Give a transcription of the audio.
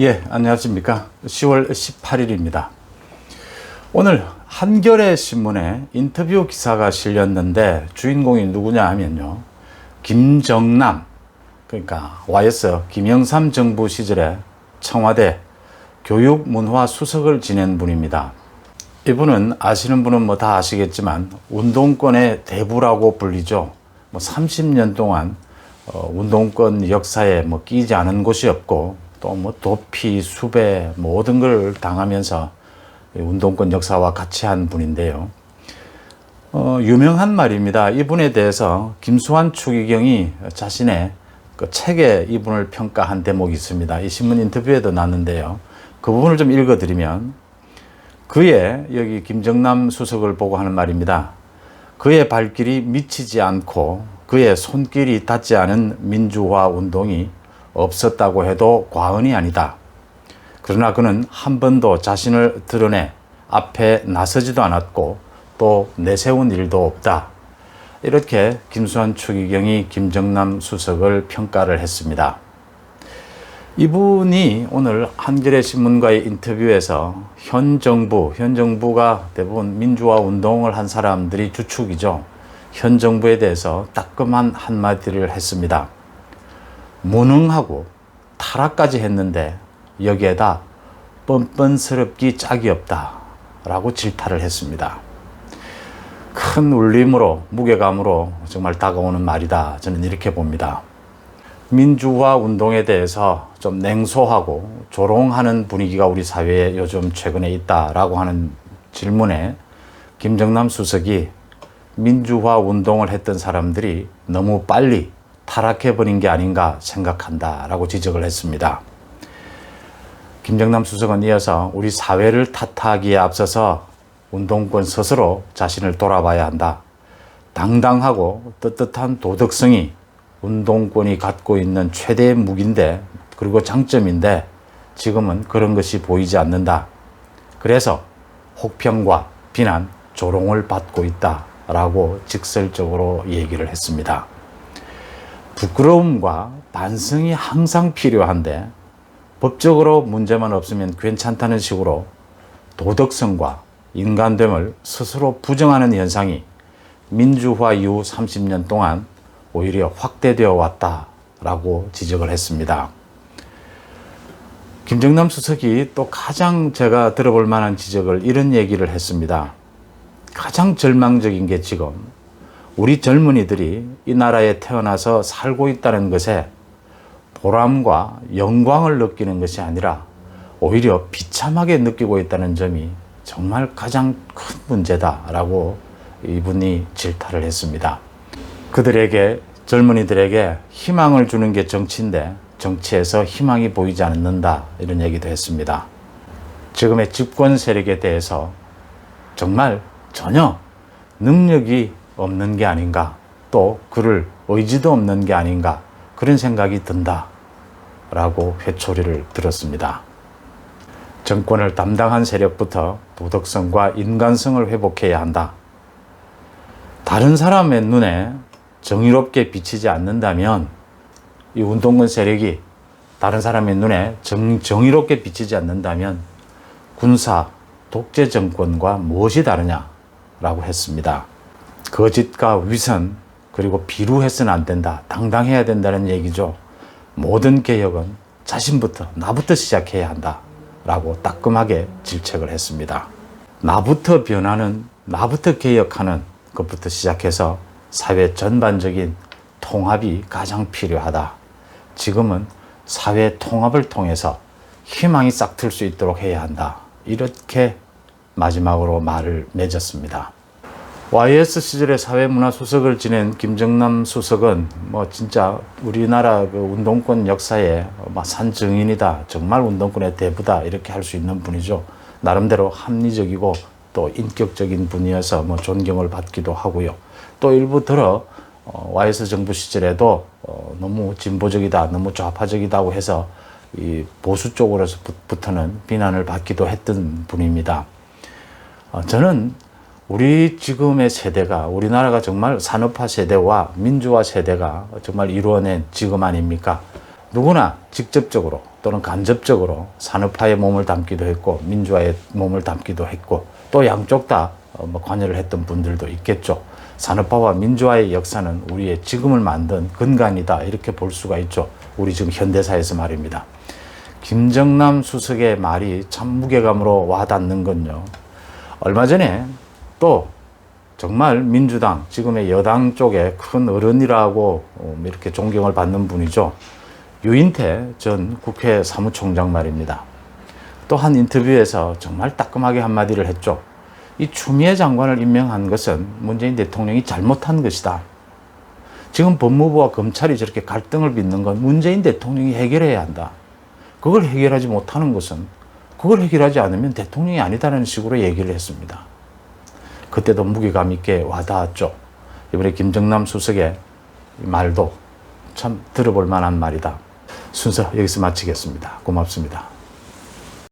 예, 안녕하십니까. 10월 18일입니다. 오늘 한겨레 신문에 인터뷰 기사가 실렸는데 주인공이 누구냐 하면요. 김정남, 그러니까 YS 김영삼 정부 시절에 청와대 교육문화 수석을 지낸 분입니다. 이분은 아시는 분은 뭐 다 아시겠지만 운동권의 대부라고 불리죠. 뭐 30년 동안 어, 운동권 역사에 뭐 끼지 않은 곳이 없고 또 뭐 도피, 수배 모든 걸 당하면서 이 운동권 역사와 같이 한 분인데요. 어, 유명한 말입니다. 이분에 대해서 김수환 추기경이 자신의 그 책에 이분을 평가한 대목이 있습니다. 이 신문 인터뷰에도 났는데요. 그 부분을 좀 읽어드리면 그의 여기 김정남 수석을 보고 하는 말입니다. 그의 발길이 미치지 않고 그의 손길이 닿지 않은 민주화 운동이 없었다고 해도 과언이 아니다. 그러나 그는 한 번도 자신을 드러내 앞에 나서지도 않았고 또 내세운 일도 없다. 이렇게 김수환 추기경이 김정남 수석을 평가를 했습니다. 이분이 오늘 한겨레 신문과의 인터뷰에서 현 정부, 현 정부가 대부분 민주화 운동을 한 사람들이 주축이죠. 현 정부에 대해서 따끔한 한마디를 했습니다. 무능하고 타락까지 했는데 여기에다 뻔뻔스럽기 짝이 없다. 라고 질타를 했습니다. 큰 울림으로, 무게감으로 정말 다가오는 말이다. 저는 이렇게 봅니다. 민주화 운동에 대해서 좀 냉소하고 조롱하는 분위기가 우리 사회에 요즘 최근에 있다라고 하는 질문에 김정남 수석이 민주화 운동을 했던 사람들이 너무 빨리 타락해버린 게 아닌가 생각한다 라고 지적을 했습니다. 김정남 수석은 이어서 우리 사회를 탓하기에 앞서서 운동권 스스로 자신을 돌아봐야 한다. 당당하고 떳떳한 도덕성이 운동권이 갖고 있는 최대의 무기인데 그리고 장점인데 지금은 그런 것이 보이지 않는다. 그래서 혹평과 비난, 조롱을 받고 있다 라고 직설적으로 얘기를 했습니다. 부끄러움과 반성이 항상 필요한데 법적으로 문제만 없으면 괜찮다는 식으로 도덕성과 인간됨을 스스로 부정하는 현상이 민주화 이후 30년 동안 오히려 확대되어 왔다라고 지적을 했습니다. 김정남 수석이 또 가장 제가 들어볼 만한 지적을 이런 얘기를 했습니다. 가장 절망적인 게 지금 우리 젊은이들이 이 나라에 태어나서 살고 있다는 것에 보람과 영광을 느끼는 것이 아니라 오히려 비참하게 느끼고 있다는 점이 정말 가장 큰 문제다라고 이분이 질타를 했습니다. 그들에게 젊은이들에게 희망을 주는 게 정치인데 정치에서 희망이 보이지 않는다 이런 얘기도 했습니다. 지금의 집권 세력에 대해서 정말 전혀 능력이 없는 게 아닌가 또 그를 의지도 없는 게 아닌가 그런 생각이 든다 라고 회초리를 들었습니다. 정권을 담당한 세력부터 도덕성과 인간성을 회복해야 한다. 다른 사람의 눈에 정의롭게 비치지 않는다면 이 운동권 세력이 다른 사람의 눈에 정, 정의롭게 비치지 않는다면 군사 독재 정권과 무엇이 다르냐라고 했습니다. 거짓과 위선 그리고 비루해서는 안 된다. 당당해야 된다는 얘기죠. 모든 개혁은 자신부터 나부터 시작해야 한다. 라고 따끔하게 질책을 했습니다. 나부터 변하는 나부터 개혁하는 것부터 시작해서 사회 전반적인 통합이 가장 필요하다. 지금은 사회 통합을 통해서 희망이 싹틀 수 있도록 해야 한다. 이렇게 마지막으로 말을 맺었습니다. YS 시절에 사회문화 수석을 지낸 김정남 수석은 뭐 진짜 우리나라 그 운동권 역사의 산증인이다. 정말 운동권의 대부다. 이렇게 할 수 있는 분이죠. 나름대로 합리적이고 또 인격적인 분이어서 뭐 존경을 받기도 하고요. 또 일부 들어 어, YS 정부 시절에도 어, 너무 진보적이다, 너무 좌파적이다고 해서 이 보수 쪽으로부터는 비난을 받기도 했던 분입니다. 어, 저는 우리 지금의 세대가 우리나라가 정말 산업화 세대와 민주화 세대가 정말 이루어낸 지금 아닙니까? 누구나 직접적으로 또는 간접적으로 산업화에 몸을 담기도 했고 민주화에 몸을 담기도 했고 또 양쪽 다 어, 뭐 관여를 했던 분들도 있겠죠. 산업화와 민주화의 역사는 우리의 지금을 만든 근간이다 이렇게 볼 수가 있죠. 우리 지금 현대사에서 말입니다. 김정남 수석의 말이 참 무게감으로 와닿는 건요. 얼마 전에 또 정말 민주당 지금의 여당 쪽에 큰 어른이라고 어, 이렇게 존경을 받는 분이죠. 유인태 전 국회 사무총장 말입니다. 또 한 인터뷰에서 정말 따끔하게 한마디를 했죠. 이 추미애 장관을 임명한 것은 문재인 대통령이 잘못한 것이다. 지금 법무부와 검찰이 저렇게 갈등을 빚는 건 문재인 대통령이 해결해야 한다. 그걸 해결하지 못하는 것은 그걸 해결하지 않으면 대통령이 아니다라는 식으로 얘기를 했습니다. 그때도 무게감 있게 와닿았죠. 이번에 김정남 수석의 이 말도 참 들어볼 만한 말이다. 순서 여기서 마치겠습니다. 고맙습니다.